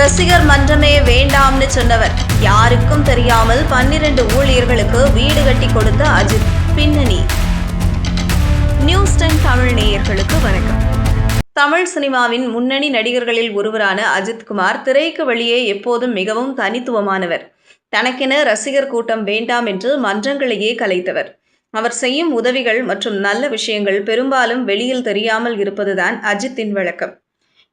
ரசிகர் மன்றமே வேண்டாம்னு சொன்னவர். யாருக்கும் தெரியாமல் பன்னிரண்டு ஊழியர்களுக்கு வீடு கட்டி கொடுத்த அஜித். பின்னணி. நியூஸ் டைம் தமிழ் நேயர்களுக்கு வணக்கம். தமிழ் சினிமாவின் முன்னணி நடிகர்களில் ஒருவரான அஜித் குமார் திரைக்கு வெளியே எப்போதும் மிகவும் தனித்துவமானவர். தனக்கென ரசிகர் கூட்டம் வேண்டாம் என்று மன்றங்களையே கலைத்தவர். அவர் செய்யும் உதவிகள் மற்றும் நல்ல விஷயங்கள் பெரும்பாலும் வெளியில் தெரியாமல் இருப்பதுதான் அஜித்தின் வழக்கம்.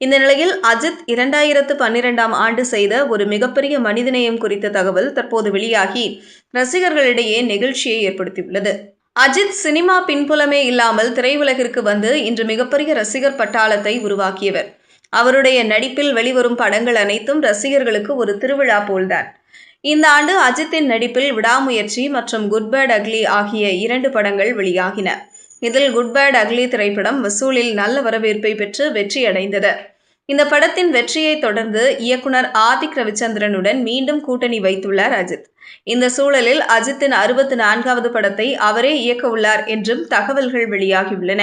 இந்த நிலையில் அஜித் இரண்டாயிரத்து பன்னிரெண்டாம் ஆண்டு செய்த ஒரு மிகப்பெரிய மனிதநேயம் குறித்த தகவல் தற்போது வெளியாகி ரசிகர்களிடையே நெகிழ்ச்சியை ஏற்படுத்தியுள்ளது. அஜித் சினிமா பின்புலமே இல்லாமல் திரையுலகிற்கு வந்து இன்று மிகப்பெரிய ரசிகர் பட்டாளத்தை உருவாக்கியவர். அவருடைய நடிப்பில் வெளிவரும் படங்கள் அனைத்தும் ரசிகர்களுக்கு ஒரு திருவிழா போல்தான். இந்த ஆண்டு அஜித்தின் நடிப்பில் விடாமுயற்சி மற்றும் குட் பேட் அக்லி ஆகிய இரண்டு படங்கள் வெளியாகின. இதில் குட் பேட் அக்லி திரைப்படம் வசூலில் நல்ல வரவேற்பை பெற்று வெற்றியடைந்தது இந்த படத்தின் வெற்றியை தொடர்ந்து இயக்குனர் ஆதிக் ரவிச்சந்திரனுடன் மீண்டும் கூட்டணி வைத்துள்ளார் அஜித். இந்த சூழலில் அஜித்தின் அறுபத்தி நான்காவது படத்தை அவரே இயக்க உள்ளார் என்றும் தகவல்கள் வெளியாகியுள்ளன.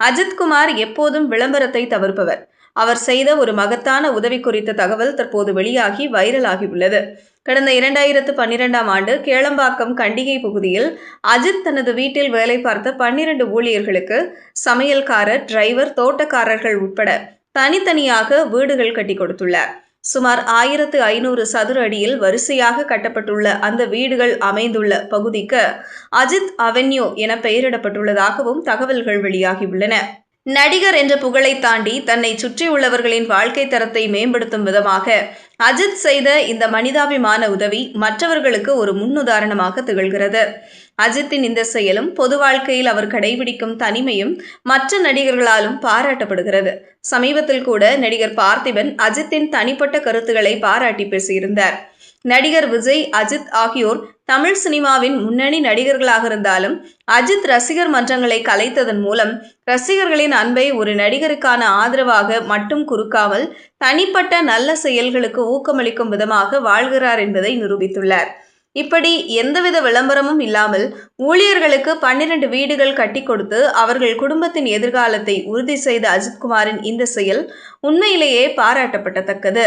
அஜித் குமார் எப்போதும் விளம்பரத்தை தவிர்ப்பவர். அவர் செய்த ஒரு மகத்தான உதவி குறித்த தகவல் தற்போது வெளியாகி வைரலாகியுள்ளது. கடந்த இரண்டாயிரத்து பன்னிரெண்டாம் ஆண்டு கேளம்பாக்கம் கண்டிகை பகுதியில் அஜித் தனது வீட்டில் வேலை பார்த்த பன்னிரண்டு ஊழியர்களுக்கு சமையல்காரர் டிரைவர் தோட்டக்காரர்கள் உட்பட தனித்தனியாக வீடுகள் கட்டி கொடுத்துள்ளார். சுமார் ஆயிரத்து ஐநூறு சதுர அடியில் வரிசையாக கட்டப்பட்டுள்ள அந்த வீடுகள் அமைந்துள்ள பகுதிக்கு அஜித் அவென்யூ என பெயரிடப்பட்டுள்ளதாகவும் தகவல்கள் வெளியாகியுள்ளன. நடிகர் என்ற புகழை தாண்டி தன்னை சுற்றியுள்ளவர்களின் வாழ்க்கை தரத்தை மேம்படுத்தும் விதமாக அஜித் செய்த இந்த மனிதாபிமான உதவி மற்றவர்களுக்கு ஒரு முன்னுதாரணமாக திகழ்கிறது. அஜித்தின் இந்த செயலும் பொது வாழ்க்கையில் அவர் கடைபிடிக்கும் தனிமையும் மற்ற நடிகர்களாலும் பாராட்டப்படுகிறது. சமீபத்தில் கூட நடிகர் பார்த்திபன் அஜித்தின் தனிப்பட்ட கருத்துக்களை பாராட்டி பேசியிருந்தார். நடிகர் விஜய் அஜித் ஆகியோர் தமிழ் சினிமாவின் முன்னணி நடிகர்களாக இருந்தாலும் அஜித் ரசிகர் மன்றங்களை கலைத்ததன் மூலம் ரசிகர்களின் அன்பை ஒரு நடிகருக்கான ஆதரவாக மட்டும் குறுக்காமல் தனிப்பட்ட நல்ல செயல்களுக்கு ஊக்கமளிக்கும் விதமாக வாழ்கிறார் என்பதை நிரூபித்துள்ளார். இப்படி எந்தவித விளம்பரமும் இல்லாமல் ஊழியர்களுக்கு பன்னிரண்டு வீடுகள் கட்டி கொடுத்து அவர்கள் குடும்பத்தின் எதிர்காலத்தை உறுதி செய்த அஜித்குமாரின் இந்த செயல் உண்மையிலேயே பாராட்டப்பட்டத்தக்கது